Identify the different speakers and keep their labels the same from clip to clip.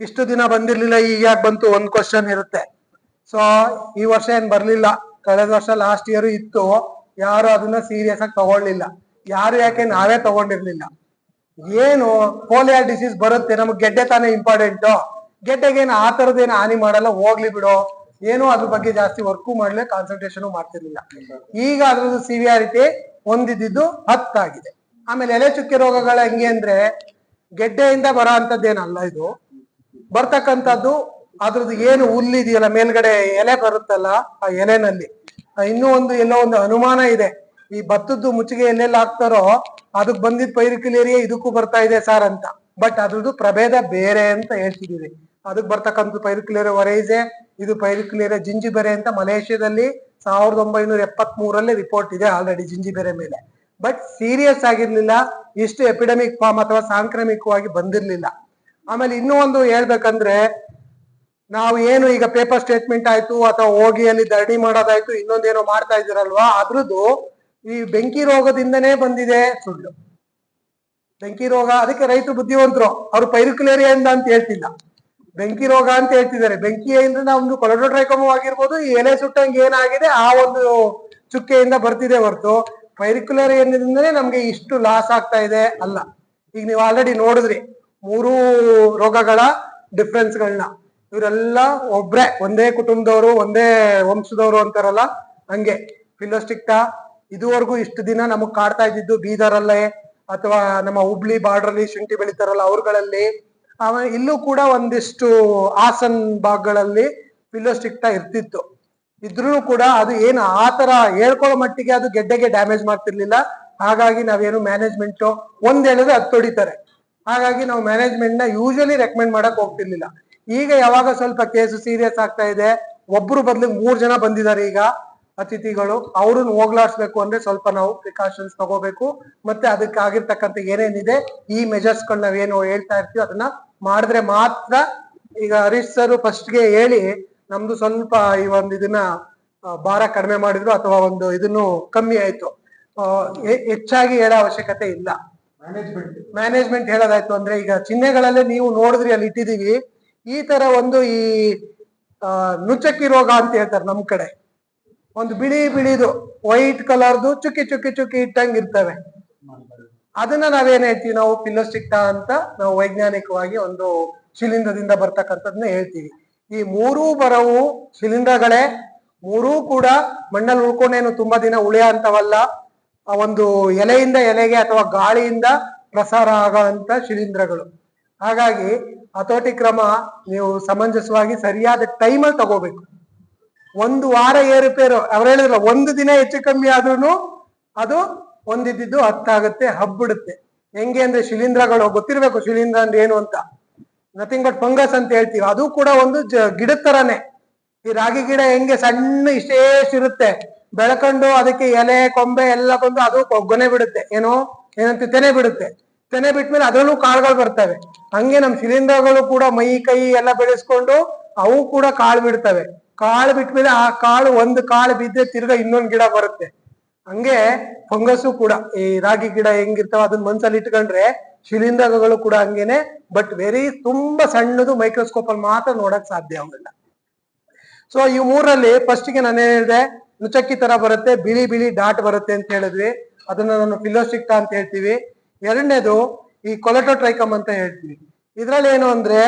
Speaker 1: ಇಷ್ಟು ದಿನ ಬಂದಿರ್ಲಿಲ್ಲ, ಈಗ ಯಾಕೆ ಬಂತು? ಒಂದ್ ಕ್ವಶನ್ ಇರುತ್ತೆ. ಸೊ ಈ ವರ್ಷ ಏನ್ ಬರ್ಲಿಲ್ಲ? ಕಳೆದ ವರ್ಷ ಲಾಸ್ಟ್ ಇಯರ್ ಇತ್ತು. ಯಾರು ಅದನ್ನ ಸೀರಿಯಸ್ ಆಗಿ ತಗೊಳ್ಳಿಲ್ಲ ಯಾರು ಯಾಕೆ ನಾವೇ ತಗೊಂಡಿರ್ಲಿಲ್ಲ? ಏನು? ಪೋಲಿಯೋ ಡಿಸೀಸ್ ಬರುತ್ತೆ. ನಮ್ಗೆ ಗೆಡ್ಡೆ ತಾನೇ ಇಂಪಾರ್ಟೆಂಟ್ ಗೆಡ್ಡೆಗೇನು ಆ ಥರದ್ದೇನು ಹಾನಿ ಮಾಡಲ್ಲ, ಹೋಗ್ಲಿ ಬಿಡು. ಏನು ಅದ್ರ ಬಗ್ಗೆ ಜಾಸ್ತಿ ವರ್ಕು ಮಾಡ್ಲೆ ಕಾನ್ಸಂಟ್ರೇಷನ್ ಮಾಡ್ತಿರ್ಲಿಲ್ಲ. ಈಗ ಅದ್ರದ್ದು ಸಿವಿಯಾರಿಟಿ ಹೊಂದಿದ್ದು ಹತ್ತಾಗಿದೆ. ಆಮೇಲೆ ಎಲೆ ಚುಕ್ಕೆ ರೋಗಗಳ ಹೆಂಗೆ ಅಂದ್ರೆ, ಗೆಡ್ಡೆಯಿಂದ ಬರೋ ಅಂಥದ್ದೇನಲ್ಲ ಇದು. ಬರ್ತಕ್ಕಂಥದ್ದು ಅದ್ರದ್ದು ಏನು ಹುಲ್ಲಿದೆಯಲ್ಲ ಮೇಲ್ಗಡೆ ಎಲೆ ಬರುತ್ತಲ್ಲ ಆ ಎಲೆನಲ್ಲಿ. ಇನ್ನೂ ಒಂದು ಎಲ್ಲೋ ಒಂದು ಅನುಮಾನ ಇದೆ. ಈ ಭತ್ತದ್ದು ಮುಚ್ಚಿಗೆ ಎಲ್ಲೆಲ್ಲ ಹಾಕ್ತಾರೋ, ಅದಕ್ಕೆ ಬಂದಿದ್ ಪೈರಿಕ್ಯುಲೇರಿಯಾ ಇದಕ್ಕೂ ಬರ್ತಾ ಇದೆ ಸರ್ ಅಂತ. ಬಟ್ ಅದ್ರದ್ದು ಪ್ರಭೇದ ಬೇರೆ ಅಂತ ಹೇಳ್ತಿದ್ದೀವಿ. ಅದಕ್ಕೆ ಬರ್ತಕ್ಕಂಥ ಪೈರಿಕ್ಯುಲೇರಿಯಾ ವರೈಸೆ, ಇದು ಪೈರಿಕ್ಯುಲೇರಿಯಾ ಜಿಂಜಿಬೆರೆ ಅಂತ ಮಲೇಷ್ಯಾದಲ್ಲಿ ಸಾವಿರದ ಒಂಬೈನೂರ ಎಪ್ಪತ್ತ್ ಮೂರಲ್ಲಿ ರಿಪೋರ್ಟ್ ಇದೆ ಆಲ್ರೆಡಿ ಜಿಂಜಿಬೆರೆ ಮೇಲೆ. ಬಟ್ ಸೀರಿಯಸ್ ಆಗಿರ್ಲಿಲ್ಲ, ಇಷ್ಟು ಎಪಿಡೆಮಿಕ್ ಫಾರ್ಮ್ ಅಥವಾ ಸಾಂಕ್ರಾಮಿಕವಾಗಿ ಬಂದಿರ್ಲಿಲ್ಲ. ಆಮೇಲೆ ಇನ್ನೂ ಒಂದು ಹೇಳ್ಬೇಕಂದ್ರೆ ನಾವು ಏನು ಈಗ ಪೇಪರ್ ಸ್ಟೇಟ್ಮೆಂಟ್ ಆಯ್ತು ಅಥವಾ ಹೋಗಿ ಅಲ್ಲಿ ಧರಣಿ ಮಾಡೋದಾಯ್ತು ಇನ್ನೊಂದೇನೋ ಮಾಡ್ತಾ ಇದ್ದೀರಲ್ವಾ? ಅದ್ರದ್ದು ಈ ಬೆಂಕಿ ರೋಗದಿಂದನೇ ಬಂದಿದೆ. ಸುಳ್ಳು. ಬೆಂಕಿ ರೋಗ ಅದಕ್ಕೆ ರೈತರು ಬುದ್ಧಿವಂತರು. ಅವ್ರು ಪೈರಿಕ್ಯುಲೇರಿಯಿಂದ ಅಂತ ಹೇಳ್ತಿಲ್ಲ. ಬೆಂಕಿ ರೋಗ ಅಂತ ಹೇಳ್ತಿದ್ದಾರೆ. ಬೆಂಕಿಯಿಂದ ನಮ್ದು ಕೊಲೊಡೋಟ್ರೈಕಮು ಆಗಿರ್ಬೋದು ಈ ಎಲೆ ಸುಟ್ಟಂಗೆ ಏನಾಗಿದೆ ಆ ಒಂದು ಚುಕ್ಕೆಯಿಂದ ಬರ್ತಿದೆ ಹೊರತು. ಪೈರಿಕ್ಯುಲೇರಿಯಿಂದನೇ ನಮ್ಗೆ ಇಷ್ಟು ಲಾಸ್ ಆಗ್ತಾ ಇದೆ ಅಲ್ಲ. ಈಗ ನೀವು ಆಲ್ರೆಡಿ ನೋಡಿದ್ರಿ. ಮೂರು ರೋಗಗಳ ಡಿಫ್ರೆನ್ಸ್ಗಳನ್ನ ಇವರೆಲ್ಲ ಒಬ್ರೆ, ಒಂದೇ ಕುಟುಂಬದವರು, ಒಂದೇ ವಂಶದವರು ಅಂತಾರಲ್ಲ, ಹಂಗೆ. ಫಿಲೋಸ್ಟಿಕ್ಟ ಇದುವರೆಗೂ ಇಷ್ಟು ದಿನ ನಮಗ್ ಕಾಡ್ತಾ ಇದ್ದಿದ್ದು ಬೀದರಲ್ಲೇ, ಅಥವಾ ನಮ್ಮ ಹುಬ್ಳಿ ಬಾರ್ಡರ್ ಅಲ್ಲಿ ಶುಂಠಿ ಬೆಳಿತಾರಲ್ಲ ಅವ್ರಗಳಲ್ಲಿ ಆಮೇಲೆ ಇಲ್ಲೂ ಕೂಡ ಒಂದಿಷ್ಟು ಹಾಸನ್ ಭಾಗಗಳಲ್ಲಿ ಫಿಲೋಸ್ಟಿಕ್ಟ ಇರ್ತಿತ್ತು. ಇದ್ರೂ ಕೂಡ ಅದು ಏನು ಆ ತರ ಹೇಳ್ಕೊಳ್ಳೋ ಮಟ್ಟಿಗೆ ಅದು ಗೆಡ್ಡೆಗೆ ಡ್ಯಾಮೇಜ್ ಮಾಡ್ತಿರ್ಲಿಲ್ಲ. ಹಾಗಾಗಿ ನಾವೇನು ಮ್ಯಾನೇಜ್ಮೆಂಟ್ ಒಂದ್ ಹೇಳಿದ್ರೆ ಅದು ಹೊಡಿತಾರೆ ಹಾಗಾಗಿ ನಾವು ಮ್ಯಾನೇಜ್ಮೆಂಟ್ನ ಯೂಶಲಿ ರೆಕಮೆಂಡ್ ಮಾಡಕ್ ಹೋಗ್ತಿರ್ಲಿಲ್ಲ. ಈಗ ಯಾವಾಗ ಸ್ವಲ್ಪ ಕೇಸು ಸೀರಿಯಸ್ ಆಗ್ತಾ ಇದೆ, ಒಬ್ರು ಬದ್ಲಿಗೆ ಮೂರ್ ಜನ ಬಂದಿದ್ದಾರೆ ಈಗ ಅತಿಥಿಗಳು ಅವ್ರನ್ನ ಹೋಗ್ಲಾಡ್ಸ್ಬೇಕು ಅಂದ್ರೆ ಸ್ವಲ್ಪ ನಾವು ಪ್ರಿಕಾಷನ್ಸ್ ತಗೋಬೇಕು. ಮತ್ತೆ ಅದಕ್ಕೆ ಆಗಿರ್ತಕ್ಕಂಥ ಏನೇನಿದೆ, ಈ ಮೆಜರ್ಸ್ಗಳು ನಾವೇನು ಹೇಳ್ತಾ ಇರ್ತೀವಿ ಅದನ್ನ ಮಾಡಿದ್ರೆ ಮಾತ್ರ ಈಗ ಹರೀಶ್ ಸರ್ ಫಸ್ಟ್ಗೆ ಹೇಳಿ ನಮ್ದು ಸ್ವಲ್ಪ ಈ ಒಂದು ಇದನ್ನ ಭಾರ ಕಡಿಮೆ ಮಾಡಿದ್ರು ಅಥವಾ ಒಂದು ಇದನ್ನು ಕಮ್ಮಿ ಆಯ್ತು. ಹೆಚ್ಚಾಗಿ ಹೇಳೋ ಅವಶ್ಯಕತೆ ಇಲ್ಲ.
Speaker 2: ಮ್ಯಾನೇಜ್ಮೆಂಟ್
Speaker 1: ಹೇಳೋದಾಯ್ತು ಅಂದ್ರೆ ಈಗ ಚಿಹ್ನೆಗಳಲ್ಲೇ ನೀವು ನೋಡಿದ್ರಿ, ಅಲ್ಲಿ ಇಟ್ಟಿದೀವಿ ಈ ತರ ಒಂದು ಈ ನುಚ್ಚಕ್ಕಿ ರೋಗ ಅಂತ ಹೇಳ್ತಾರೆ ನಮ್ ಕಡೆ. ಒಂದು ಬಿಳಿ ಬಿಳಿದು ವೈಟ್ ಕಲರ್ದು ಚುಕ್ಕಿ ಚುಕ್ಕಿ ಚುಕ್ಕಿ ಇಟ್ಟಂಗ್ ಇರ್ತವೆ. ಅದನ್ನ ನಾವೇನ್ ಹೇಳ್ತೀವಿ ನಾವು? ಪಿಲ್ಲೋಸ್ಟಿಕ್ಟ ಅಂತ ನಾವು ವೈಜ್ಞಾನಿಕವಾಗಿ ಒಂದು ಶಿಲೀಂಧ್ರದಿಂದ ಬರ್ತಕ್ಕಂಥದ್ನ ಹೇಳ್ತೀವಿ. ಈ ಮೂರೂ ಬರವು ಶಿಲೀಂಧ್ರಗಳೇ. ಮೂರೂ ಕೂಡ ಮಣ್ಣಲ್ಲಿ ಉಳ್ಕೊಂಡೇನು ತುಂಬಾ ದಿನ ಉಳಿಯ ಅಂತವಲ್ಲ ಒಂದು ಎಲೆಯಿಂದ ಎಲೆಗೆ ಅಥವಾ ಗಾಳಿಯಿಂದ ಪ್ರಸಾರ ಆಗುವಂತ ಶಿಲೀಂಧ್ರಗಳು. ಹಾಗಾಗಿ ಹತೋಟಿ ಕ್ರಮ ನೀವು ಸಮಂಜಸವಾಗಿ ಸರಿಯಾದ ಟೈಮಲ್ಲಿ ತಗೋಬೇಕು. ಒಂದು ವಾರ ಏರುಪೇರು ಅವ್ರು ಹೇಳಿದ್ರು ಒಂದು ದಿನ ಹೆಚ್ಚು ಕಮ್ಮಿ ಆದ್ರೂ ಅದು ಒಂದಿದ್ದು ಹತ್ತಾಗುತ್ತೆ, ಹಬ್ಬಿಡುತ್ತೆ. ಹೆಂಗೆ ಅಂದ್ರೆ ಶಿಲೀಂಧ್ರಗಳು ಗೊತ್ತಿರ್ಬೇಕು ಶಿಲೀಂಧ್ರ ಅಂದ್ರೆ ಏನು ಅಂತ. ನಥಿಂಗ್ ಬಟ್ ಫಂಗಸ್ ಅಂತ ಹೇಳ್ತೀವಿ. ಅದು ಕೂಡ ಒಂದು ಗಿಡದ ತರಾನೇ. ಈ ರಾಗಿ ಗಿಡ ಹೆಂಗೆ ಸಣ್ಣ ಇಷ್ಟೇ ಇರುತ್ತೆ. ಬೆಳ್ಕೊಂಡು ಅದಕ್ಕೆ ಎಲೆ, ಕೊಂಬೆ ಎಲ್ಲ ಬಂದು ಅದು ಕೊಗ್ಗೊನೆ ಬಿಡುತ್ತೆ. ಏನೋ? ಏನಂತ ತೆನೆ ಬಿಡುತ್ತೆ. ತೆನೆ ಬಿಟ್ಮೇಲೆ ಅದರಲ್ಲೂ ಕಾಳುಗಳು ಬರ್ತವೆ. ಹಂಗೆ ನಮ್ ಶಿಲೀಂಧ್ರಗಳು ಕೂಡ ಮೈ, ಕೈ ಎಲ್ಲ ಬೆಳೆಸ್ಕೊಂಡು ಅವು ಕೂಡ ಕಾಳು ಬಿಡ್ತವೆ. ಕಾಳು ಬಿಟ್ಮೇಲೆ ಆ ಕಾಳು ಒಂದು ಕಾಳು ಬಿದ್ದೆ ತಿರ್ಗಾ ಇನ್ನೊಂದು ಗಿಡ ಬರುತ್ತೆ. ಹಂಗೆ ಫಂಗಸ್ಸು ಕೂಡ, ಈ ರಾಗಿ ಗಿಡ ಹೆಂಗಿರ್ತಾವ ಅದನ್ನ ಮನ್ಸಲ್ಲಿ ಇಟ್ಕೊಂಡ್ರೆ ಶಿಲೀಂಧ್ರಗಳು ಕೂಡ ಹಂಗೇನೆ, ಬಟ್ ವೆರಿ ತುಂಬಾ ಸಣ್ಣದು ಮೈಕ್ರೋಸ್ಕೋಪ್ ಅಲ್ಲಿ ಮಾತ್ರ ನೋಡಕ್ ಸಾಧ್ಯ ಅವನ್ನ ಸೊ ಈ ಮೂರಲ್ಲಿ ಫಸ್ಟ್ಗೆ ನಾನು ಹೇಳಿದೆ ನುಚಕ್ಕಿ ತರ ಬರುತ್ತೆ, ಬಿಳಿ ಬಿಳಿ ಡಾಟ್ ಬರುತ್ತೆ ಅಂತ ಹೇಳಿದ್ವಿ. ಅದನ್ನ ನಾನು ಫಿಲೋಸ್ಟಿಕ್ಟಾ ಅಂತ ಹೇಳ್ತೀವಿ. ಎರಡನೇದು ಈ ಕೊಲೆಟೋಟ್ರೈಕಮ್ ಅಂತ ಹೇಳ್ತೀವಿ. ಇದ್ರಲ್ಲಿ ಏನು ಅಂದ್ರೆ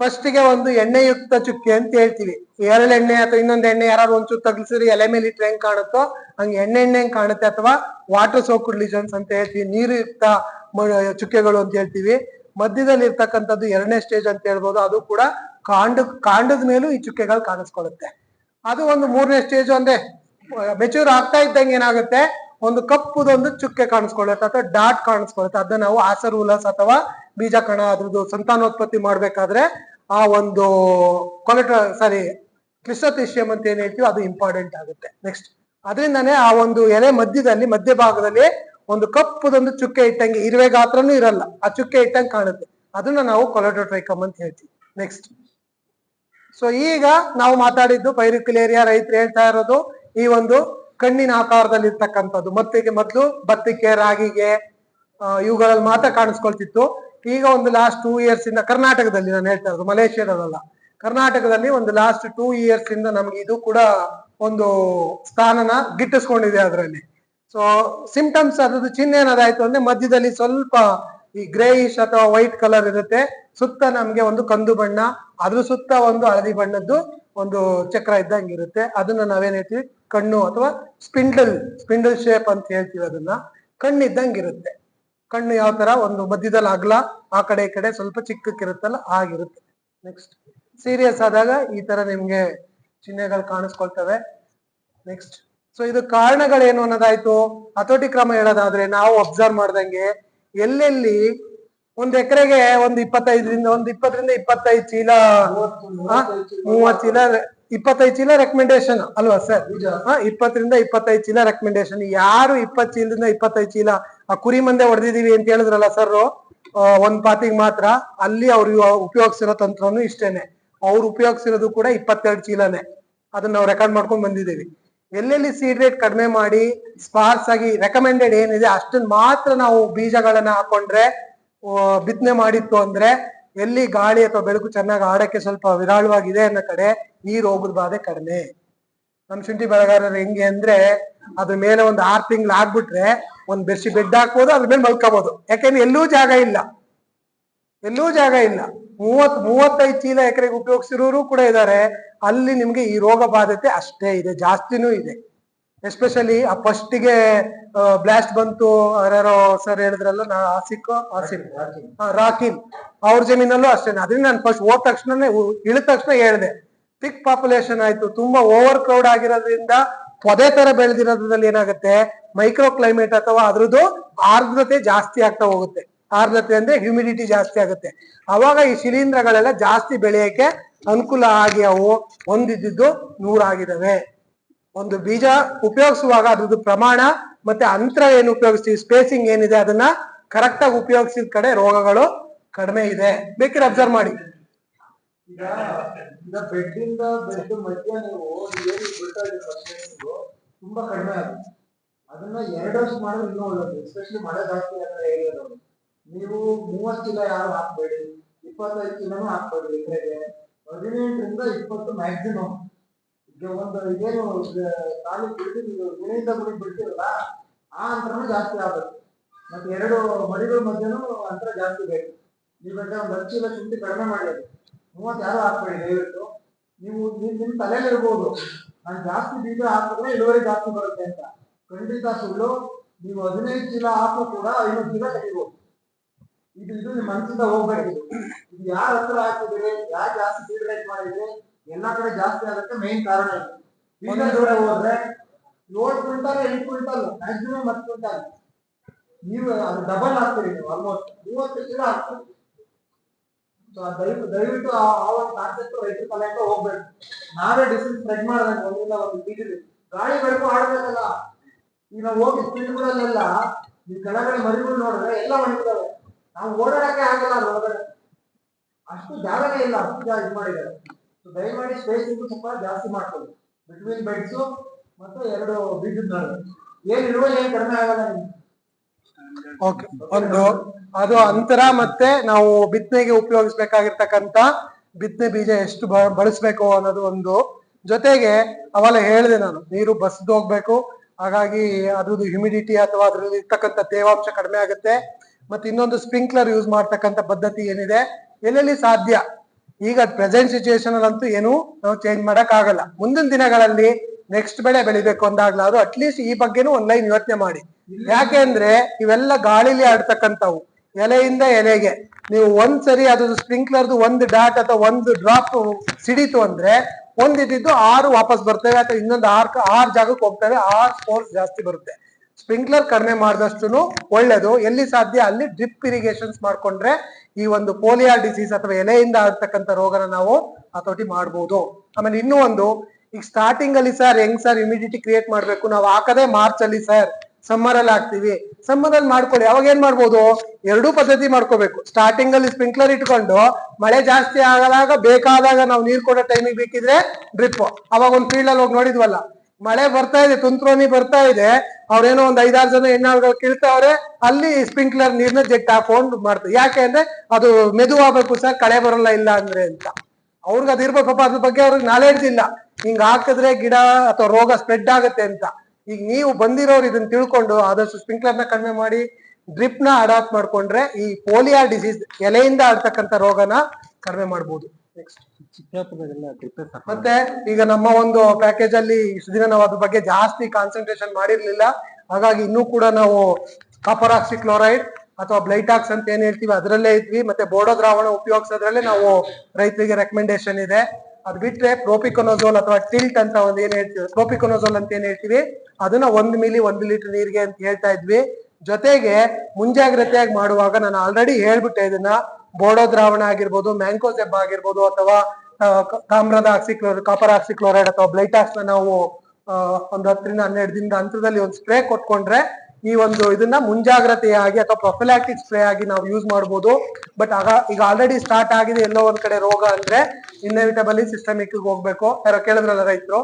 Speaker 1: ಫಸ್ಟ್ಗೆ ಒಂದು ಎಣ್ಣೆಯುಕ್ತ ಚುಕ್ಕೆ ಅಂತ ಹೇಳ್ತೀವಿ. ಎರಡು ಎಣ್ಣೆ ಅಥವಾ ಇನ್ನೊಂದು ಎಣ್ಣೆ ಯಾರು ಒಂಚೂರು ತಗ್ಲಿಸಿದ್ರೆ ಎಲೆ ಮೇಲೆ ಇಟ್ರೆ ಹೆಂಗ್ ಕಾಣುತ್ತೋ ಹಂಗೆ ಎಣ್ಣೆ ಎಣ್ಣೆ ಕಾಣುತ್ತೆ ಅಥವಾ ವಾಟರ್ ಸೋಕುಡ್ ಲಿಜನ್ಸ್ ಅಂತ ಹೇಳ್ತೀವಿ. ನೀರುಯುಕ್ತ ಯುಕ್ತ ಚುಕ್ಕೆಗಳು ಅಂತ ಹೇಳ್ತೀವಿ. ಮಧ್ಯದಲ್ಲಿ ಇರ್ತಕ್ಕಂಥದ್ದು ಎರಡನೇ ಸ್ಟೇಜ್ ಅಂತ ಹೇಳ್ಬೋದು. ಅದು ಕೂಡ ಕಾಂಡ, ಕಾಂಡದ ಮೇಲೂ ಈ ಚುಕ್ಕೆಗಳು ಕಾಣಿಸ್ಕೊಳ್ಳುತ್ತೆ. ಅದು ಒಂದು ಮೂರನೇ ಸ್ಟೇಜ್ ಅಂದ್ರೆ ಮೆಚೂರ್ ಆಗ್ತಾ ಇದ್ದಂಗೆ ಏನಾಗುತ್ತೆ? ಒಂದು ಕಪ್ಪುದೊಂದು ಚುಕ್ಕೆ ಕಾಣಿಸ್ಕೊಳ್ಳುತ್ತೆ ಅಥವಾ ಡಾಟ್ ಕಾಣಿಸ್ಕೊಳ್ಳುತ್ತೆ. ಅದನ್ನ ನಾವು ಆಸರೂಲಸ್ ಅಥವಾ ಬೀಜ ಕಣ ಅದ್ರದ್ದು ಸಂತಾನೋತ್ಪತ್ತಿ ಮಾಡ್ಬೇಕಾದ್ರೆ ಆ ಒಂದು ಕೊಲೆಟ ಸಾರಿ ಕ್ಲಿಸ್ಟೋಥಿಷಿಯಂ ಅಂತ ಏನ್ ಹೇಳ್ತೀವಿ ಅದು ಇಂಪಾರ್ಟೆಂಟ್ ಆಗುತ್ತೆ. ನೆಕ್ಸ್ಟ್ ಅದರಿಂದನೇ ಆ ಒಂದು ಎಲೆ ಮಧ್ಯದಲ್ಲಿ, ಮಧ್ಯಭಾಗದಲ್ಲಿ ಒಂದು ಕಪ್ಪುದೊಂದು ಚುಕ್ಕೆ ಇಟ್ಟಂಗೆ ಇರುವೆ ಗಾತ್ರನೂ ಇರಲ್ಲ. ಆ ಚುಕ್ಕೆ ಇಟ್ಟಂಗೆ ಕಾಣುತ್ತೆ. ಅದನ್ನ ನಾವು ಕೊಲೆಟೋಟ್ರೈಕಮ್ ಅಂತ ಹೇಳ್ತೀವಿ. ನೆಕ್ಸ್ಟ್ ಸೊ ಈಗ ನಾವು ಮಾತಾಡಿದ್ದು ಪೈರಿಕ್ಯುಲೇರಿಯಾ ರೈತರು ಹೇಳ್ತಾ ಇರೋದು ಈ ಒಂದು ಕಣ್ಣಿನ ಆಕಾರದಲ್ಲಿ ಇರ್ತಕ್ಕಂಥದ್ದು ಮತ್ತಿಗೆ ಮೊದಲು ಭತ್ತಕ್ಕೆ ರಾಗಿಗೆ ಇವುಗಳಲ್ಲಿ ಮಾತ್ರ ಕಾಣಿಸ್ಕೊಳ್ತಿತ್ತು. ಈಗ ಒಂದು ಲಾಸ್ಟ್ ಟೂ ಇಯರ್ಸ್ ಇಂದ ಕರ್ನಾಟಕದಲ್ಲಿ ನಾನು ಹೇಳ್ತಾ ಇರೋದು ಮಲೇಷ್ಯಾದಲ್ಲ ಕರ್ನಾಟಕದಲ್ಲಿ ಒಂದು ಲಾಸ್ಟ್ ಟೂ ಇಯರ್ಸ್ ಇಂದ ನಮ್ಗೆ ಇದು ಕೂಡ ಒಂದು ಸ್ಥಾನನ ಗಿಟ್ಟಿಸ್ಕೊಂಡಿದೆ ಅದರಲ್ಲಿ. ಸೊ ಸಿಂಪ್ಟಮ್ಸ್ ಅದ್ರದ್ದು ಚಿಹ್ನೆ ಏನಾದಾಯ್ತು ಅಂದ್ರೆ ಮಧ್ಯದಲ್ಲಿ ಸ್ವಲ್ಪ ಈ ಗ್ರೇಯಿಶ್ ಅಥವಾ ವೈಟ್ ಕಲರ್ ಇರುತ್ತೆ. ಸುತ್ತ ನಮ್ಗೆ ಒಂದು ಕಂದು ಬಣ್ಣ, ಅದ್ರ ಸುತ್ತ ಒಂದು ಹಳದಿ ಬಣ್ಣದ್ದು. ಒಂದು ಚಕ್ರ ಇದ್ದಂಗೆ ಇರುತ್ತೆ. ಅದನ್ನ ನಾವೇನ್ ಹೇಳ್ತೀವಿ? ಕಣ್ಣು ಅಥವಾ ಸ್ಪಿಂಡಲ್ ಸ್ಪಿಂಡಲ್ ಶೇಪ್ ಅಂತ ಹೇಳ್ತೀವಿ ಅದನ್ನ. ಕಣ್ಣು ಇದ್ದಂಗೆ ಇರುತ್ತೆ. ಕಣ್ಣು ಯಾವ ತರ? ಒಂದು ಮಧ್ಯದಲ್ಲಿ ಅಗಲ, ಆ ಕಡೆ ಈ ಕಡೆ ಸ್ವಲ್ಪ ಚಿಕ್ಕಕ್ಕಿರುತ್ತಲ್ಲ ಆಗಿರುತ್ತೆ ನೆಕ್ಸ್ಟ್ ಸೀರಿಯಸ್ ಆದಾಗ ಈ ತರ ನಿಮ್ಗೆ ಚಿಹ್ನೆಗಳು ಕಾಣಿಸ್ಕೊಳ್ತವೆ. ನೆಕ್ಸ್ಟ್ ಸೊ ಇದು ಕಾರಣಗಳೇನು ಅನ್ನೋದಾಯ್ತು? ಹತೋಟಿ ಕ್ರಮ ಹೇಳೋದಾದ್ರೆ ನಾವು ಅಬ್ಸರ್ವ್ ಮಾಡ್ದಂಗೆ ಎಲ್ಲೆಲ್ಲಿ ಒಂದ್ ಎಕರೆಗೆ ಒಂದ್ ಇಪ್ಪತ್ತೈದರಿಂದ ಒಂದು ಇಪ್ಪತ್ತರಿಂದ ಇಪ್ಪತ್ತೈದು ಚೀಲ ಆ, ಮೂವತ್ತು ಚೀಲ ಇಪ್ಪತ್ತೈದು ಚೀಲ ರೆಕಮೆಂಡೇಶನ್ ಅಲ್ವಾ ಸರ್? ಇಪ್ಪತ್ತರಿಂದ ಇಪ್ಪತ್ತೈದು ಚೀಲ ರೆಕಮೆಂಡೇಶನ್ ಯಾರು ಇಪ್ಪತ್ತು ಚೀಲದಿಂದ ಇಪ್ಪತ್ತೈದು ಚೀಲ ಆ ಕುರಿ ಮಂದೆ ಹೊಡೆದಿದೀವಿ ಅಂತ ಹೇಳಿದ್ರಲ್ಲ ಸರ್ ಒಂದ್ ಪಾತಿಗೆ ಮಾತ್ರ ಅಲ್ಲಿ ಅವ್ರು ಉಪಯೋಗಿಸಿರೋ ತಂತ್ರನು ಇಷ್ಟೇನೆ. ಅವ್ರು ಉಪಯೋಗಿಸಿರೋದು ಕೂಡ ಇಪ್ಪತ್ತೆರಡು ಚೀಲನೇ. ಅದನ್ನ ನಾವು ರೆಕಾರ್ಡ್ ಮಾಡ್ಕೊಂಡ್ ಬಂದಿದ್ದೀವಿ. ಎಲ್ಲೆಲ್ಲಿ ಸೀಡ್ ರೇಟ್ ಕಡಿಮೆ ಮಾಡಿ ಸ್ಪಾರ್ಸ್ ಆಗಿ ರೆಕಮೆಂಡೆಡ್ ಏನಿದೆ ಅಷ್ಟನ್ನ ಮಾತ್ರ ನಾವು ಬೀಜಗಳನ್ನ ಹಾಕೊಂಡ್ರೆ ಬಿತ್ತನೆ ಮಾಡಿತ್ತು ಅಂದ್ರೆ ಎಲ್ಲಿ ಗಾಳಿ ಅಥವಾ ಬೆಳಕು ಚೆನ್ನಾಗಿ ಆಡಕ್ಕೆ ಸ್ವಲ್ಪ ವಿರಾಳವಾಗಿದೆ ಅನ್ನೋ ಕಡೆ ಈ ರೋಗದ ಬಾಧೆ ಕಡಿಮೆ. ನಮ್ ಶುಂಠಿ ಬೆಳೆಗಾರರು ಹೆಂಗೆ ಅಂದ್ರೆ ಅದ್ರ ಮೇಲೆ ಒಂದು ಆರ್ ತಿಂಗಳು ಆಗ್ಬಿಟ್ರೆ ಒಂದ್ ಬೆರ್ಸಿ ಬೆಡ್ ಹಾಕ್ಬೋದು, ಅದ್ರ ಮೇಲೆ ಮಲ್ಕೋಬಹುದು ಯಾಕೆಂದ್ರೆ ಎಲ್ಲೂ ಜಾಗ ಇಲ್ಲ. ಎಲ್ಲೂ ಜಾಗ ಇಲ್ಲ. ಮೂವತ್ ಮೂವತ್ತೈದು ಚೀಲ ಎಕರೆಗೆ ಉಪಯೋಗಿಸಿರೋರು ಕೂಡ ಇದ್ದಾರೆ ಅಲ್ಲಿ ನಿಮ್ಗೆ ಈ ರೋಗ ಬಾಧತೆ ಅಷ್ಟೇ ಇದೆ, ಜಾಸ್ತಿನೂ ಇದೆ. ಎಸ್ಪೆಷಲಿ ಆ ಫಸ್ಟಿಗೆ ಬ್ಲಾಸ್ಟ್ ಬಂತು ಯಾರೋ ಸರ್ ಹೇಳಿದ್ರಲ್ಲ, ನಾ ಆಸಿಕ್ ಆಸಿಕ್ ರಾಕಿನ್ ಅವ್ರ ಜಮೀನಲ್ಲೂ ಅಷ್ಟೇ. ಅದರಿಂದ ನಾನು ಫಸ್ಟ್ ಹೋದ ತಕ್ಷಣನೇ ಇಳಿದ ತಕ್ಷಣ ಹೇಳಿದೆ. ಪಿಕ್ ಪಾಪ್ಯುಲೇಷನ್ ಆಯ್ತು, ತುಂಬಾ ಓವರ್ ಕ್ರೌಡ್ ಆಗಿರೋದ್ರಿಂದ ಪೊದೆ ತರ ಬೆಳೆದಿರೋದ್ರಲ್ಲಿ ಏನಾಗುತ್ತೆ? ಮೈಕ್ರೋ ಕ್ಲೈಮೇಟ್ ಅಥವಾ ಅದ್ರದ್ದು ಆರ್ದ್ರತೆ ಜಾಸ್ತಿ ಆಗ್ತಾ ಹೋಗುತ್ತೆ. ಆರ್ದ್ರತೆ ಅಂದ್ರೆ ಹ್ಯೂಮಿಡಿಟಿ ಜಾಸ್ತಿ ಆಗುತ್ತೆ. ಅವಾಗ ಈ ಶಿಲೀಂಧ್ರಗಳೆಲ್ಲ ಜಾಸ್ತಿ ಬೆಳೆಯಕ್ಕೆ ಅನುಕೂಲ ಆಗಿ ಅವು ಹೊಂದಿದ್ದು ನೂರಾಗಿದ್ದಾವೆ. ಒಂದು ಬೀಜ ಉಪಯೋಗಿಸುವಾಗ ಅದ್ರದ್ದು ಪ್ರಮಾಣ ಮತ್ತೆ ಅಂತರ ಏನು ಉಪಯೋಗಿಸ್ತೀವಿ ಸ್ಪೇಸಿಂಗ್ ಏನಿದೆ ಅದನ್ನ ಕರೆಕ್ಟ್ ಆಗಿ ಉಪಯೋಗಿಸಿದ ಕಡೆ ರೋಗಗಳು ಕಡಿಮೆ ಇದೆ. ಬೇಕಿದ್ರೆ ಅಬ್ಸರ್ವ್ ಮಾಡಿ.
Speaker 2: ಈಗ ಈಗ ಬೆಡ್ ತುಂಬಾ ಕಡಿಮೆ ಆಗುತ್ತೆ. ಅದನ್ನ ಎರಡು ವರ್ಷ ಮಾಡಿದ್ರೆ ಇನ್ನೂ ಒಳ್ಳೇದು ಎಸ್ಪೆಷಲಿ ಮಳೆ ಜಾಸ್ತಿ ಅಂತ ಏರಿಯಾದವರು. ನೀವು ಮೂವತ್ತು ಚೀಲ ಯಾರು ಹಾಕ್ಬೇಡಿ, ಇಪ್ಪತ್ತೈದು ಚೀಲನೂ ಹಾಕ್ಬೇಡಿ ಎಕರೆಗೆ ಹದಿನೆಂಟರಿಂದ ಇಪ್ಪತ್ತು ಮ್ಯಾಕ್ಸಿಮಮ್ ಒಂದು ಏನು ಬಿಟ್ಟು ನೀವು ಗುಣಿಯಿಂದ ಗುಣಿ ಬಿಡ್ತೀರಲ್ಲ, ಆ ಅಂತರನೂ ಜಾಸ್ತಿ ಆಗುತ್ತೆ ಮತ್ತೆ ಎರಡು ಮಡಿಗಳ ಮಧ್ಯನೂ ಅಂತರ ಜಾಸ್ತಿ ಬೇಕು. ನೀವು ಒಂದು ಹತ್ತು ಚೀಲ ಶುಂಠಿ ಕಡಿಮೆ ಮಾಡಿ ಮೂವತ್ತು ಯಾರು ಹಾಕ್ಬೇಡಿ ದಯವಿಟ್ಟು ನೀವು ನಿಮ್ಮ ನಿಮ್ ತಲೆಯಲ್ಲಿ ಇರ್ಬೋದು. ನಾನು ಜಾಸ್ತಿ ಬೀಜ ಹಾಕಿದ್ರೆ ಇಳುವರಿ ಜಾಸ್ತಿ ಬರುತ್ತೆ ಅಂತ. ಖಂಡಿತ ಸುಳ್ಳು. ನೀವು ಹದಿನೈದು ಚೀಲ ಹಾಕೋ ಕೂಡ ಐವತ್ತು ಚೀಲ ತೆಗಿಬೋದು. ಇದು ಇದು ನಿಮ್ಮ ಮನಸ್ಸಿಂದ ಹೋಗ್ಬೇಕು ಇದು ಯಾರು ಹತ್ರ ಹಾಕಿದ್ರಿ ಯಾರು ಜಾಸ್ತಿ ಬೀಜ ರೈಟ್ ಎಲ್ಲಾ ಕಡೆ ಜಾಸ್ತಿ ಆಗಕ್ಕೆ ಮೇನ್ ಕಾರಣ ಇದು. ದೂರ ಹೋದ್ರೆ ಏಳು ಕ್ವಿಂಟಲ್ ಎಂಟು ಕ್ವಿಂಟಲ್ ಮ್ಯಾಕ್ಸಿಮಮ್ ಹತ್ತು ಕ್ವಿಂಟಲ್ ನೀವು ಅದು ಡಬಲ್ ಹಾಕ್ತೀರಿ ನೀವು ಆಲ್ಮೋಸ್ಟ್ ಮೂವತ್ತು ಕಿಲೋ ಹಾಕ್ತೀರಿ. ದಯವಿಟ್ಟು ದಯವಿಟ್ಟು ಆ ಒಂದು ರೈತರ ತಲೆಯಿಂದ ಹೋಗ್ಬೇಕು. ನಾವೇ ಡಿಸೆನ್ಸ್ ಸ್ಪ್ರೆಡ್ ಮಾಡ್ದಂಗೆ ಒಂದಿಲ್ಲ ಒಂದು ಬೀಜಲಿ ಗಾಳಿ ಬೆಳಕು ಆಡ್ಬೇಕಲ್ಲ ಈಗ ನಾವು ಹೋಗಿ ಫೀಲ್ಡ್ಗಳಲ್ಲೆಲ್ಲ ನೀವು ಕೆಳಗಡೆ ಮರಿಗಳು ನೋಡಿದ್ರೆ ಎಲ್ಲ ಒಣಗಿದಾವೆ. ನಾವು ಓಡಾಡಕ್ಕೆ ಆಗಲ್ಲ ಅದ್ರ ಒಳಗಡೆ ಅಷ್ಟು ಜಾಗನೇ ಇಲ್ಲ, ಅಷ್ಟು ಜಾಗ ಇದು ಮಾಡಿದ್ದಾರೆ. ದಯಮಾಡಿ ಸ್ಪೇಸಿಂಗ್ ಸ್ವಲ್ಪ ಜಾಸ್ತಿ ಮಾಡ್ಕೊಳ್ಳಿ. ಬಿಟ್ವೀನ್ ಬೆಡ್ಸು ಮತ್ತು ಎರಡು ಬೀಜದ ಏನ್ ಇಳುವರಿ ಏನು ಕಡಿಮೆ ಆಗಲ್ಲ
Speaker 1: ಓಕೆ ಒಂದು, ಅದು ಅಂತರ ಮತ್ತೆ ನಾವು ಬಿತ್ತನೆಗೆ ಉಪಯೋಗಿಸ್ಬೇಕಾಗಿರ್ತಕ್ಕಂತ ಬಿತ್ತನೆ ಬೀಜ ಎಷ್ಟು ಬಳಸ್ಬೇಕು ಅನ್ನೋದು ಒಂದು. ಜೊತೆಗೆ ಅವೆಲ್ಲ ಹೇಳಿದೆ ನಾನು, ನೀರು ಬಸ್ದು ಹೋಗ್ಬೇಕು. ಹಾಗಾಗಿ ಅದ್ರದ್ದು ಹ್ಯುಮಿಡಿಟಿ ಅಥವಾ ಅದ್ರಲ್ಲಿ ಇರ್ತಕ್ಕಂಥ ತೇವಾಂಶ ಕಡಿಮೆ ಆಗುತ್ತೆ. ಮತ್ತೆ ಇನ್ನೊಂದು ಸ್ಪ್ರಿಂಕ್ಲರ್ ಯೂಸ್ ಮಾಡ್ತಕ್ಕಂಥ ಪದ್ಧತಿ ಏನಿದೆ? ಎಲ್ಲೆಲ್ಲಿ ಸಾಧ್ಯ? ಈಗ ಪ್ರೆಸೆಂಟ್ ಸಿಚುವೇಶನ್ ಅಂತೂ ಏನು ನಾವು ಚೇಂಜ್ ಮಾಡಕ್ ಆಗಲ್ಲ. ಮುಂದಿನ ದಿನಗಳಲ್ಲಿ ನೆಕ್ಸ್ಟ್ ಬೆಳೆ ಬೆಳಿಬೇಕು ಅಂದಾಗ್ಲಾದ್ರು ಅಟ್ಲೀಸ್ಟ್ ಈ ಬಗ್ಗೆನೂ ಒಂದ್ ಲೈನ್ ಯೋಚನೆ ಮಾಡಿ. ಯಾಕೆ ಅಂದ್ರೆ ಇವೆಲ್ಲ ಗಾಳಿಲಿ ಆಡ್ತಕ್ಕಂಥವು. ಎಲೆಯಿಂದ ಎಲೆಗೆ. ನೀವು ಒಂದ್ ಸರಿ ಅದು ಸ್ಪ್ರಿಂಕ್ಲರ್ದು ಒಂದು ಡಾಟ್ ಅಥವಾ ಒಂದು ಡ್ರಾಪ್ ಸಿಡಿತು ಅಂದ್ರೆ ಒಂದಿದ್ದು ಆರು ವಾಪಸ್ ಬರ್ತವೆ ಅಥವಾ ಇನ್ನೊಂದು ಆರ್ ಆರ್ ಜಾಗಕ್ಕೆ ಹೋಗ್ತವೆ, ಆರ್ ಫೋರ್ಸ್ ಜಾಸ್ತಿ ಬರುತ್ತೆ. ಸ್ಪ್ರಿಂಕ್ಲರ್ ಕಡಿಮೆ ಮಾಡಿದಷ್ಟು ಒಳ್ಳೇದು. ಎಲ್ಲಿ ಸಾಧ್ಯ ಅಲ್ಲಿ ಡ್ರಿಪ್ ಇರಿಗೇಷನ್ಸ್ ಮಾಡ್ಕೊಂಡ್ರೆ ಈ ಒಂದು ಪೋಲಿಯಾ ಡಿಸೀಸ್ ಅಥವಾ ಎಲೆಯಿಂದ ಆಗ್ತಕ್ಕಂಥ ರೋಗನ ನಾವು ಹತೋಟಿ ಮಾಡ್ಬೋದು. ಆಮೇಲೆ ಇನ್ನೂ ಒಂದು, ಈಗ ಸ್ಟಾರ್ಟಿಂಗ್ ಅಲ್ಲಿ ಸರ್ ಹೆಂಗ್ ಸರ್ ಇಮಿಡಿಟಿ ಕ್ರಿಯೇಟ್ ಮಾಡ್ಬೇಕು? ನಾವು ಹಾಕದೆ ಮಾರ್ಚ್ ಅಲ್ಲಿ ಸರ್ ಸಮ್ಮರ್ ಅಲ್ಲಿ ಹಾಕ್ತಿವಿ. ಸಮ್ಮರ್ ಅಲ್ಲಿ ಮಾಡ್ಕೊಳ್ಳಿ. ಅವಾಗ ಏನ್ ಮಾಡ್ಬೋದು? ಎರಡೂ ಪದ್ಧತಿ ಮಾಡ್ಕೋಬೇಕು. ಸ್ಟಾರ್ಟಿಂಗ್ ಅಲ್ಲಿ ಸ್ಪ್ರಿಂಕ್ಲರ್ ಇಟ್ಕೊಂಡು ಮಳೆ ಜಾಸ್ತಿ ಆಗದಾಗ ಬೇಕಾದಾಗ ನಾವು ನೀರ್ ಕೊಡೋ ಟೈಮಿಗೆ ಬೇಕಿದ್ರೆ ಡ್ರಿಪ್ ಅವಾಗ ಒಂದು ಫೀಲ್ಡ್ ಅಲ್ಲಿ ಹೋಗಿ ನೋಡಿದ್ವಲ್ಲ ಮಳೆ ಬರ್ತಾ ಇದೆ ತುಂತ್ರೋನಿ ಬರ್ತಾ ಇದೆ. ಅವ್ರೇನೋ ಒಂದ್ ಐದಾರು ಜನ ಹೆಣ್ಣಾಳುಗಳು ಕೀಳ್ತಾವ್ರೆ, ಅಲ್ಲಿ ಸ್ಪ್ರಿಂಕ್ಲರ್ ನೀರ್ನ ಜೆಟ್ ಹಾಕೊಂಡು ಮಾಡ್ತಾರೆ. ಯಾಕೆ ಅಂದ್ರೆ ಅದು ಮೆದುವಾಗಬೇಕು ಸರ್ ಕಳೆ ಬರಲ್ಲ, ಇಲ್ಲ ಅಂದ್ರೆ ಅಂತ. ಅವ್ರಿಗೆ ಅದಿರ್ಬೇಕು ಪಾಪ ಅದ್ರ ಬಗ್ಗೆ ಅವ್ರಿಗೆ ನಾಲೆಡ್ಜ್ ಇಲ್ಲ. ಹಿಂಗ್ ಹಾಕಿದ್ರೆ ಗಿಡ ಅಥವಾ ರೋಗ ಸ್ಪ್ರೆಡ್ ಆಗುತ್ತೆ ಅಂತ. ಈಗ ನೀವು ಬಂದಿರೋರು ಇದನ್ನ ತಿಳ್ಕೊಂಡು ಆದಷ್ಟು ಸ್ಪ್ರಿಂಕ್ಲರ್ನ ಕಡಿಮೆ ಮಾಡಿ ಡ್ರಿಪ್ನ ಅಡಾಪ್ಟ್ ಮಾಡ್ಕೊಂಡ್ರೆ ಈ ಪೋಲಿಯಾ ಡಿಸೀಸ್ ಎಲೆಯಿಂದ ಆಗ್ತಕ್ಕಂಥ ರೋಗನ ಕಡಿಮೆ ಮಾಡ್ಬೋದು. ಮತ್ತೆ ಈಗ ನಮ್ಮ ಒಂದು ಪ್ಯಾಕೇಜ್ ಅಲ್ಲಿ ಇಷ್ಟು ದಿನ ನಾವು ಅದ್ರ ಬಗ್ಗೆ ಜಾಸ್ತಿ ಕಾನ್ಸಂಟ್ರೇಷನ್ ಮಾಡಿರ್ಲಿಲ್ಲ. ಹಾಗಾಗಿ ಇನ್ನೂ ಕೂಡ ನಾವು ಕಾಪರ್ ಕ್ಲೋರೈಡ್ ಅಥವಾ ಬ್ಲೈಟಾಕ್ಸ್ ಅಂತ ಏನ್ ಹೇಳ್ತೀವಿ ಅದರಲ್ಲೇ ಇದ್ವಿ. ಮತ್ತೆ ಬೋಡೋ ದ್ರಾವಣ ಉಪಯೋಗಿಸೋದ್ರಲ್ಲೇ ನಾವು ರೈತರಿಗೆ ರೆಕಮೆಂಡೇಶನ್ ಇದೆ. ಅದ್ ಬಿಟ್ರೆ ಪ್ರೋಪಿಕೊನೋಸೋಲ್ ಅಥವಾ ಟಿಲ್ಟ್ ಅಂತ ಒಂದ್ ಏನ್ ಹೇಳ್ತೀವಿ ಪ್ರೋಪಿಕೊನೋಸೋಲ್ ಅಂತ ಏನ್ ಹೇಳ್ತೀವಿ ಅದನ್ನ ಒಂದ್ ಮಿಲಿ ಒಂದು ಲೀಟರ್ ನೀರಿಗೆ ಅಂತ ಹೇಳ್ತಾ ಇದ್ವಿ. ಜೊತೆಗೆ ಮುಂಜಾಗ್ರತೆಯಾಗಿ ಮಾಡುವಾಗ ನಾನು ಆಲ್ರೆಡಿ ಹೇಳ್ಬಿಟ್ಟೆ ಇದನ್ನ. ಬೋಡೋ ದ್ರಾವಣ ಆಗಿರ್ಬೋದು ಮ್ಯಾಂಕೋಸೆಬ್ ಆಗಿರ್ಬೋದು ಅಥವಾ ತಾಮ್ರದ ಆಕ್ಸಿಕ್ಲೋರ್ ಕಾಪರ್ ಆಕ್ಸಿಕ್ಲೋರೈಡ್ ಅಥವಾ ಬ್ಲೈಟಾಕ್ಸ್ ನಾವು ಒಂದು ಹತ್ತರಿಂದ ಹನ್ನೆರಡು ದಿನದ ಹಂತದಲ್ಲಿ ಒಂದು ಸ್ಪ್ರೇ ಕೊಟ್ಕೊಂಡ್ರೆ ಈ ಒಂದು ಇದನ್ನ ಮುಂಜಾಗ್ರತೆಯಾಗಿ ಅಥವಾ ಪ್ರೊಫಿಲಾಕ್ಟಿಕ್ ಸ್ಪ್ರೇ ಆಗಿ ನಾವು ಯೂಸ್ ಮಾಡ್ಬೋದು. ಬಟ್ ಆಗ, ಈಗ ಆಲ್ರೆಡಿ ಸ್ಟಾರ್ಟ್ ಆಗಿದೆ ಎಲ್ಲೋ ಒಂದ್ ಕಡೆ ರೋಗ ಅಂದ್ರೆ ಇನ್ನೆವಿಟಬಲಿ ಸಿಸ್ಟಮಿಕ್ ಹೋಗ್ಬೇಕು. ಯಾರೋ ಕೇಳಿದ್ರಲ್ಲ ರೈತರು?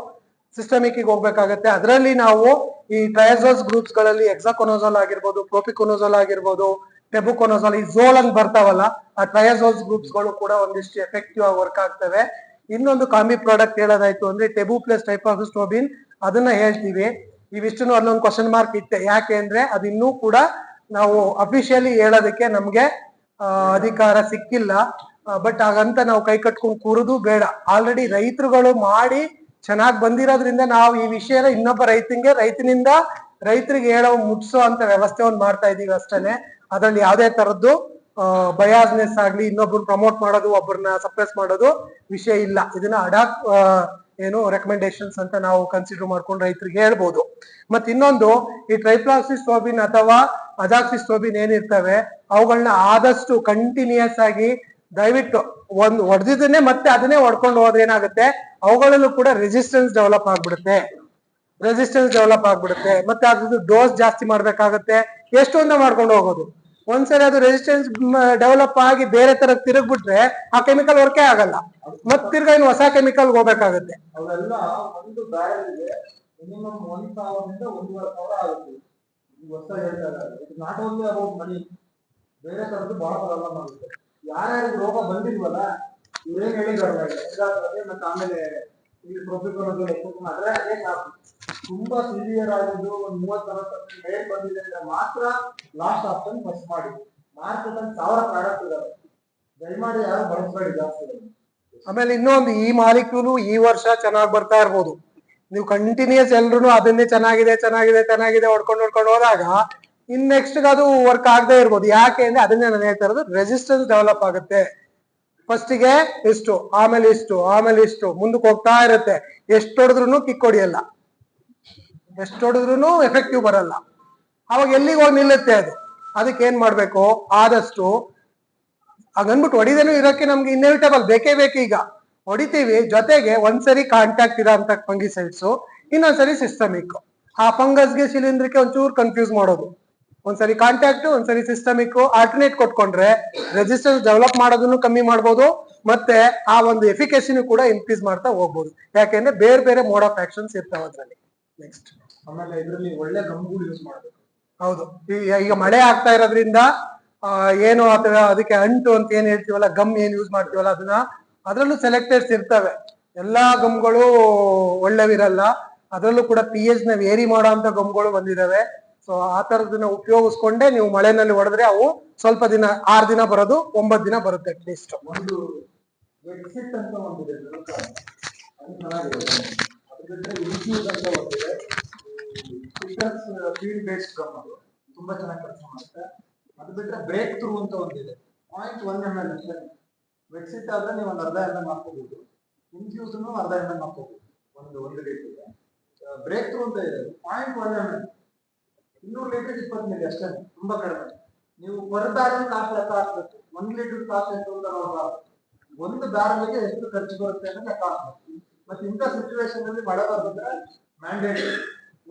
Speaker 1: ಸಿಸ್ಟಮಿಕ್ ಹೋಗ್ಬೇಕಾಗತ್ತೆ. ಅದರಲ್ಲಿ ನಾವು ಈ ಟ್ರಯಸೋಸ್ ಗ್ರೂಪ್ಸ್ಗಳಲ್ಲಿ ಎಕ್ಸಾಕೊನೋಸೋಲ್ ಆಗಿರ್ಬೋದು, ಪ್ರೋಪಿಕೊನೋಸೋಲ್ ಆಗಿರ್ಬೋದು ಟೆಬುಕೊನೋಸೋಲ್ ಈ ಝೋಲ್ ಅಂತ ಬರ್ತಾವಲ್ಲ, ಆ ಟ್ರಯಸೋಲ್ಸ್ ಗ್ರೂಪ್ಸ್ಗಳು ಕೂಡ ಒಂದಿಷ್ಟು ಎಫೆಕ್ಟಿವ್ ಆಗಿ ವರ್ಕ್ ಆಗ್ತವೆ. ಇನ್ನೊಂದು ಕಾಮಿ ಪ್ರಾಡಕ್ಟ್ ಹೇಳೋದಾಯ್ತು ಅಂದ್ರೆ ಟೆಬು ಪ್ಲಸ್ ಟೈಪ್ ಆಫ್ ಸ್ಟೋಬಿನ್ ಅದನ್ನ ಹೇಳ್ತೀವಿ. ಇವಿಷ್ಟು ಅಲ್ಲೊಂದು ಕ್ವಶನ್ ಮಾರ್ಕ್ ಇತ್ತೆ. ಯಾಕೆ ಅಂದ್ರೆ ಅದಿನ್ನೂ ಕೂಡ ನಾವು ಅಫಿಷಿಯಲಿ ಹೇಳೋದಕ್ಕೆ ನಮ್ಗೆ ಅಧಿಕಾರ ಸಿಕ್ಕಿಲ್ಲ. ಬಟ್ ಹಾಗಂತ ನಾವು ಕೈ ಕಟ್ಕೊಂಡು ಕೂರುದು ಬೇಡ. ಆಲ್ರೆಡಿ ರೈತರುಗಳು ಮಾಡಿ ಚೆನ್ನಾಗಿ ಬಂದಿರೋದ್ರಿಂದ ನಾವು ಈ ವಿಷಯನ ಇನ್ನೊಬ್ಬ ರೈತನಿಗೆ ರೈತನಿಂದ ರೈತರಿಗೆ ಹೇಳೋ ಮುಟ್ಸೋ ಅಂತ ವ್ಯವಸ್ಥೆ ಒಂದು ಮಾಡ್ತಾ ಇದೀವಿ ಅಷ್ಟೇನೆ. ಅದ್ರಲ್ಲಿ ಯಾವುದೇ ತರದ್ದು ಬಯಾಸ್ನೆಸ್ ಆಗ್ಲಿ ಇನ್ನೊಬ್ರನ್ನ ಪ್ರಮೋಟ್ ಮಾಡೋದು ಒಬ್ಬರನ್ನ ಸಪ್ರೆಸ್ ಮಾಡೋದು ವಿಷಯ ಇಲ್ಲ. ಇದನ್ನ ಅಡಾಪ್ ಏನು ರೆಕಮೆಂಡೇಶನ್ಸ್ ಅಂತ ನಾವು ಕನ್ಸಿಡರ್ ಮಾಡ್ಕೊಂಡು ರೈತರಿಗೆ ಹೇಳ್ಬೋದು. ಮತ್ತೆ ಇನ್ನೊಂದು, ಈ ಟ್ರೈಪ್ಲಾಕ್ಸಿಸ್ಟೋಬಿನ್ ಅಥವಾ ಅಜಾಕ್ಸಿಸ್ಟೋಬಿನ್ ಏನಿರ್ತವೆ ಅವುಗಳನ್ನ ಆದಷ್ಟು ಕಂಟಿನ್ಯೂಸ್ ಆಗಿ ದಯವಿಟ್ಟು ಒಂದು ಹೊಡೆದಿದ್ದನ್ನೇ ಮತ್ತೆ ಅದನ್ನೇ ಹೊಡ್ಕೊಂಡು ಹೋದ್ರೆ ಏನಾಗುತ್ತೆ? ಅವುಗಳಲ್ಲೂ ಕೂಡ ರೆಸಿಸ್ಟೆನ್ಸ್ ಡೆವಲಪ್ ಆಗ್ಬಿಡುತ್ತೆ. ರೆಸಿಸ್ಟೆನ್ಸ್ ಡೆವಲಪ್ ಆಗ್ಬಿಡುತ್ತೆ. ಮತ್ತೆ ಅದ್ರದ್ದು ಡೋಸ್ ಜಾಸ್ತಿ ಮಾಡ್ಬೇಕಾಗತ್ತೆ. ಎಷ್ಟೊಂದ ಮಾಡ್ಕೊಂಡು ಹೋಗೋದು? ಒಂದ್ಸರಿ ಅದು ರೆಸಿಸ್ಟೆನ್ಸ್ ಡೆವಲಪ್ ಆಗಿ ಬೇರೆ ತರ ತಿರುಗ್ಬಿಟ್ರೆ ಆ ಕೆಮಿಕಲ್ ವರ್ಕೇ ಆಗಲ್ಲ. ಮತ್ ತಿರ್ಗಾ ಇನ್ನು ಹೊಸ ಕೆಮಿಕಲ್ ಹೋಗ್ಬೇಕಾಗತ್ತೆ.
Speaker 2: ಯಾರ್ಯಾರಿಗೆ ರೋಗ ಬಂದಿಲ್ವಲ್ಲ, ಇವ್ರೇನ್ ಮತ್ತೆ ಇದಾಗ್ತದೆ ಮತ್ತೆ ಆಮೇಲೆ ಈ ಪ್ರೊಫಿಕಲ್ ಮಾಡಿದ್ರೆ ಅದೇ ಸಾಕು ತುಂಬಾ ಸಿವಿಯರ್ ಆಗಿದ್ದು ಒಂದು ಮೂವತ್ತು ನಲವತ್ತು ಮೇಲ್ ಬಂದಿದೆ ಅಂದ್ರೆ ಮಾತ್ರ ಲಾಸ್ಟ್ ಆಪ್ಷನ್ ಫಸ್ಟ್ ಮಾಡಿ. ಮಾರ್ಕೆಟ್ ಅಲ್ಲಿ ಸಾವಿರ ಪ್ರಾಡಕ್ಟ್ ಇದಾವೆ. ದಯಮಾಡಿ ಯಾರು ಬಳಸಬೇಡಿ ಜಾಸ್ತಿ
Speaker 1: ಆಮೇಲೆ ಇನ್ನೊಂದು, ಈ ಮಾಲಿಕ್ಯೂಲು ಈ ವರ್ಷ ಚೆನ್ನಾಗಿ ಬರ್ತಾ ಇರ್ಬೋದು. ನೀವು ಕಂಟಿನ್ಯೂಸ್ ಎಲ್ರು ಅದನ್ನೇ ಚೆನ್ನಾಗಿದೆ ಚೆನ್ನಾಗಿದೆ ಚೆನ್ನಾಗಿದೆ ಹೊಡ್ಕೊಂಡು ಹೊಡ್ಕೊಂಡು ಹೋದಾಗ ಇನ್ ನೆಕ್ಸ್ಟ್ ಅದು ವರ್ಕ್ ಆಗದೆ ಇರ್ಬೋದು. ಯಾಕೆ ಅಂದ್ರೆ ಅದನ್ನೇ ನಾನು ಹೇಳ್ತಾ ಇರೋದು ರೆಸಿಸ್ಟೆನ್ಸ್ ಡೆವಲಪ್ ಆಗುತ್ತೆ. ಫಸ್ಟಿಗೆ ಇಷ್ಟು ಆಮೇಲೆ ಇಷ್ಟು ಆಮೇಲೆ ಇಷ್ಟು ಮುಂದಕ್ಕೆ ಹೋಗ್ತಾ ಇರುತ್ತೆ. ಎಷ್ಟು ಹೊಡೆದ್ರು ಕಿಕ್ ಹೊಡಿಯಲ್ಲ. ಎಷ್ಟು ಹೊಡೆದ್ರು ಎಫೆಕ್ಟಿವ್ ಬರಲ್ಲ. ಅವಾಗ ಎಲ್ಲಿಗೆ ಹೋಗಿ ನಿಲ್ಲುತ್ತೆ ಅದು? ಅದಕ್ಕೆ ಏನ್ ಮಾಡ್ಬೇಕು? ಆದಷ್ಟು ಹಾಗನ್ಬಿಟ್ಟು ಹೊಡಿದೇನು ಇರೋಕ್ಕೆ ನಮ್ಗೆ ಇನ್ನೆವಿಟಬಲ್ ಬೇಕೇ ಬೇಕು ಈಗ. ಹೊಡಿತೀವಿ. ಜೊತೆಗೆ ಒಂದ್ಸರಿ ಕಾಂಟ್ಯಾಕ್ಟ್ ಇರೋ ಅಂತ ಫಂಗಿಸೈಡ್ಸ್ ಇನ್ನೊಂದ್ಸರಿ ಸಿಸ್ಟಮಿಕ್ ಆ ಫಂಗಸ್ಗೆ ಶಿಲೀಂದ್ರಕ್ಕೆ ಒಂಚೂರು ಕನ್ಫ್ಯೂಸ್ ಮಾಡೋದು. ಒಂದ್ಸರಿ ಕಾಂಟ್ಯಾಕ್ಟ್ ಒಂದ್ಸರಿ ಸಿಸ್ಟಮಿಕ್ ಆಲ್ಟರ್ನೇಟ್ ಕೊಟ್ಕೊಂಡ್ರೆ ರೆಜಿಸ್ಟರ್ ಡೆವಲಪ್ ಮಾಡೋದನ್ನು ಕಮ್ಮಿ ಮಾಡ್ಬೋದು ಮತ್ತೆ ಆ ಒಂದು ಎಫಿಕೇಶನ್ ಕೂಡ ಇನ್ಕ್ರೀಸ್ ಮಾಡ್ತಾ ಹೋಗ್ಬೋದು. ಯಾಕೆಂದ್ರೆ ಬೇರೆ ಬೇರೆ ಮೋಡ್ ಆಫ್ ಆಕ್ಷನ್ಸ್ ಇರ್ತಾವೆ ಅದರಲ್ಲಿ. ನೆಕ್ಸ್ಟ್
Speaker 2: ಆಮೇಲೆ ಇದರಲ್ಲಿ ಒಳ್ಳೆ ಗಮ್ಗಳು ಯೂಸ್ ಮಾಡಬೇಕು.
Speaker 1: ಹೌದು. ಈಗ ಮಳೆ ಆಗ್ತಾ ಇರೋದ್ರಿಂದ ಏನು ಅಥವಾ ಅದಕ್ಕೆ ಅಂಟು ಅಂತ ಏನ್ ಹೇಳ್ತೀವಲ್ಲ ಗಮ್ ಏನ್ ಯೂಸ್ ಮಾಡ್ತೀವಲ್ಲ ಅದನ್ನ ಅದರಲ್ಲೂ ಸೆಲೆಕ್ಟೆಡ್ಸ್ ಇರ್ತವೆ. ಎಲ್ಲಾ ಗಮ್ಗಳು ಒಳ್ಳೆವಿರಲ್ಲ. ಅದರಲ್ಲೂ ಕೂಡ ಪಿ ಎಚ್ನ ವೇರಿ ಮಾಡೋ ಅಂತ ಗಮ್ಗಳು ಬಂದಿದಾವೆ. ಸೊ ಆ ತರದನ್ನ ಉಪಯೋಗಿಸ್ಕೊಂಡೆ ನೀವು ಮಳೆನಲ್ಲಿ ಹೊಡೆದ್ರೆ ಅವು ಸ್ವಲ್ಪ ದಿನ, ಆರ್ ದಿನ ಬರೋದು ಒಂಬತ್ ದಿನ ಬರುತ್ತೆ ಅಟ್ಲೀಸ್ಟ್
Speaker 2: ಒಂದು ಅಂತ ಒಂದಿದೆ ಫೀಲ್ಡ್ ಬೇಸ್ಡ್ ಗಮ್ ಅದು. ತುಂಬಾ ಚೆನ್ನಾಗಿ ಕೆಲಸ ಮಾಡುತ್ತೆ. ಅದು ಬಿಟ್ಟರೆ ಬ್ರೇಕ್ ಥ್ರೂ ಅಂತ ಒಂದಿದೆ. ಪಾಯಿಂಟ್ ಒನ್ ಎಂ ಎಲ್ ಅಷ್ಟೇ ಆದ್ರೆ ನೀವು ಒಂದು ಅರ್ಧ ಎಂ ಎಲ್ ಹಾಕೋಬಹುದು ಇನ್ಫ್ಯೂಸ್ನು ಅರ್ಧ ಎಂ ಎಲ್ ಒಂದು ಒಂದು ಲೀಟರ್ಗೆ ಬ್ರೇಕ್ ಥ್ರೂ ಅಂತ ಇದೆ. ಪಾಯಿಂಟ್ ಒನ್ ಎಂ ಎಲ್ ಇನ್ನೂರು ಲೀಟರ್ ಇಪ್ಪತ್ತು ಮಿಲಿ ಅಷ್ಟೇ ತುಂಬಾ ಕಡಿಮೆ. ನೀವು ಪರ್ ಬ್ಯಾರಲ್ ಕಾಸ್ಟ್ ಲೆಕ್ಕ ಹಾಕ್ಬೇಕು. ಒಂದ್ ಲೀಟರ್ ಕಾಸ್ಟ್ ಎಷ್ಟು ಅಂತ ನೋಡ್ಬಾರ್ದು ಒಂದು ಬ್ಯಾರಲ್ಗೆ ಎಷ್ಟು ಖರ್ಚು ಬರುತ್ತೆ ಅಂತ ಲೆಕ್ಕ ಹಾಕ್ಬೇಕು. ಮತ್ತೆ ಇಂಥ ಸಿಚುವೇಶನ್ ಅಲ್ಲಿ ಮಳೆ ಬರ್ತಿದ್ರೆ ಮ್ಯಾಂಡೇಟ್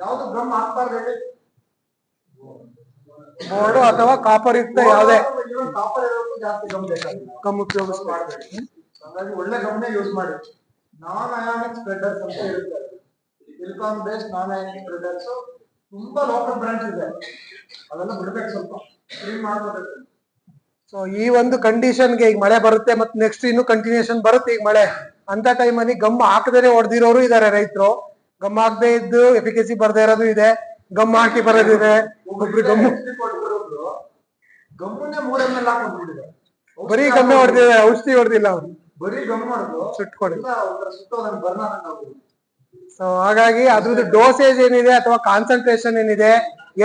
Speaker 2: ಯಾವ್ದು ಬ್ರಹ್ಮ ಹಾಕ್ಬಾರ್ದು ಹೇಳಿ?
Speaker 1: ಬೋರ್ಡ್ ಅಥವಾ ಕಾಪರ್ ಯುಕ್ತ ಯಾವುದೇ
Speaker 2: ಕಾಪರ್ ಇರೋದು ಜಾಸ್ತಿ ಗಮ್ ಬೇಕಾಗಿಲ್ಲ
Speaker 1: ಗಮ್ ಮಾಡ್ಬೇಕು
Speaker 2: ಮಾಡಬೇಡಿ. ಹಾಗಾಗಿ ಒಳ್ಳೆ ಗಮ್ನೇ ಯೂಸ್ ಮಾಡಿ. ನಾನ್ ಅಯಾನಿಕ್ ಸ್ಪ್ರೆಡರ್ಸ್ ಅಂತ ಇರುತ್ತೆ. Silicon based non ionic breeders ತುಂಬಾ ಲೋಕಲ್ ಬ್ರಾಂಚ್ ಇದೆ. ಅದೆಲ್ಲ ಬಿಡ್ಬೇಕು ಸ್ವಲ್ಪ. ಕ್ಲೀನ್ ಮಾಡ್ಬೇಕು
Speaker 1: ಸೊ ಈ ಒಂದು ಕಂಡೀಷನ್ಗೆ ಈಗ ಮಳೆ ಬರುತ್ತೆ ಮತ್ತೆ ನೆಕ್ಸ್ಟ್ ಇನ್ನು ಕಂಟಿನ್ಯೂಷನ್ ಬರುತ್ತೆ ಈಗ ಮಳೆ. ಅಂತ ಟೈಮಲ್ಲಿ ಗಮ್ ಹಾಕದೇ ಹೊಡೆದಿರೋರು ಇದಾರೆ ರೈತರು. ಗಮ್ ಹಾಕದೇ ಇದ್ದು ಎಫಿಕಸಿ ಬರ್ದೇ ಇರೋದು ಇದೆ. ಗಮ್ ಹಾಕಿ ಬರೋದಿದೆ ಒಬ್ರು ಗಮ್
Speaker 2: ಗಮ್ಮನ್ನೇ ಹಾಕೊಂಡ್ಬಿಟ್ಟಿದೆ
Speaker 1: ಬರೀ ಗಮ್ಮೆ ಹೊಡೆದಿದೆ ಔಷಧಿ ಹೊಡೆದಿಲ್ಲ ಅವ್ರು.
Speaker 2: ಬರೀ ಗಮ್ ಮಾಡುದು
Speaker 1: ಸುಟ್ಕೊಡಿ. ಸೊ ಹಾಗಾಗಿ ಅದ್ರದ್ದು ಡೋಸೇಜ್ ಏನಿದೆ ಅಥವಾ ಕಾನ್ಸಂಟ್ರೇಷನ್ ಏನಿದೆ,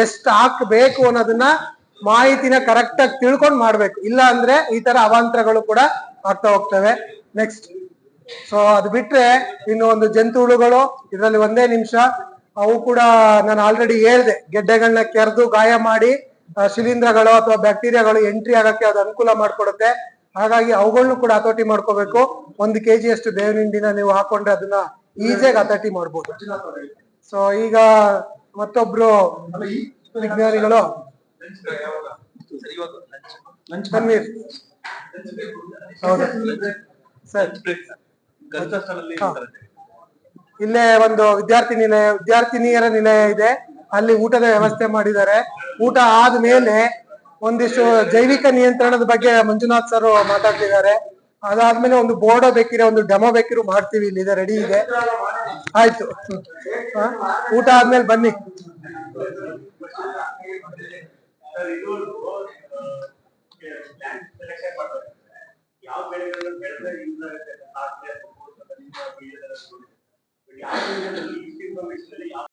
Speaker 1: ಎಷ್ಟು ಹಾಕ್ಬೇಕು ಅನ್ನೋದನ್ನ ಮಾಹಿತಿನ ಕರೆಕ್ಟ್ ಆಗಿ ತಿಳ್ಕೊಂಡು ಮಾಡ್ಬೇಕು. ಇಲ್ಲ ಅಂದ್ರೆ ಈ ತರ ಅವಾಂತರಗಳು ಕೂಡ ಆಗ್ತಾ ಹೋಗ್ತವೆ. ನೆಕ್ಸ್ಟ್ ಸೊ ಅದು ಬಿಟ್ರೆ ಇನ್ನು ಒಂದು ಜಂತು ಹುಳುಗಳು ಇದರಲ್ಲಿ ಒಂದೇ ನಿಮಿಷ. ಅವು ಕೂಡ ನಾನು ಆಲ್ರೆಡಿ ಹೇಳ್ದೆ. ಗೆಡ್ಡೆಗಳನ್ನ ಕೆರೆದು ಗಾಯ ಮಾಡಿ ಶಿಲೀಂಧ್ರಗಳು ಅಥವಾ ಬ್ಯಾಕ್ಟೀರಿಯಾಗಳು ಎಂಟ್ರಿ ಆಗಕ್ಕೆ ಅದು ಅನುಕೂಲ ಮಾಡ್ಕೊಡುತ್ತೆ. ಹಾಗಾಗಿ ಅವುಗಳನ್ನು ಕೂಡ ಹತೋಟಿ ಮಾಡ್ಕೋಬೇಕು. ಒಂದು ಕೆಜಿ ಅಷ್ಟು ಬೇವಿನ ಹಿಂಡಿನ ನೀವು ಹಾಕೊಂಡ್ರೆ ಅದನ್ನ ಈಸಿಯಾಗಿ ಅಥಾರಿಟಿ ಮಾಡ್ಬೋದು. ಸೊ ಈಗ ಮತ್ತೊಬ್ರು ವಿಜ್ಞಾನಿಗಳು? ಹೌದು. ಸರ್. ಇಲ್ಲೇ ಒಂದು ವಿದ್ಯಾರ್ಥಿ ನಿಲಯ, ವಿದ್ಯಾರ್ಥಿನಿಯರ ನಿಲಯ ಇದೆ. ಅಲ್ಲಿ ಊಟದ ವ್ಯವಸ್ಥೆ ಮಾಡಿದ್ದಾರೆ. ಊಟ ಆದ್ಮೇಲೆ ಒಂದಿಷ್ಟು ಜೈವಿಕ ನಿಯಂತ್ರಣದ ಬಗ್ಗೆ ಮಂಜುನಾಥ್ ಸರ್ ಮಾತಾಡ್ತಿದ್ದಾರೆ. ಅದಾದ್ಮೇಲೆ ಒಂದು ಬೋರ್ಡ ಬೇಕಿರೋ ಒಂದು ಡೆಮೋ ಬೇಕಿರೋ ಮಾಡ್ತೀವಿ ಇಲ್ಲಿ ರೆಡಿ ಇದೆ. ಆಯ್ತು? ಊಟ ಆದ್ಮೇಲೆ ಬನ್ನಿ.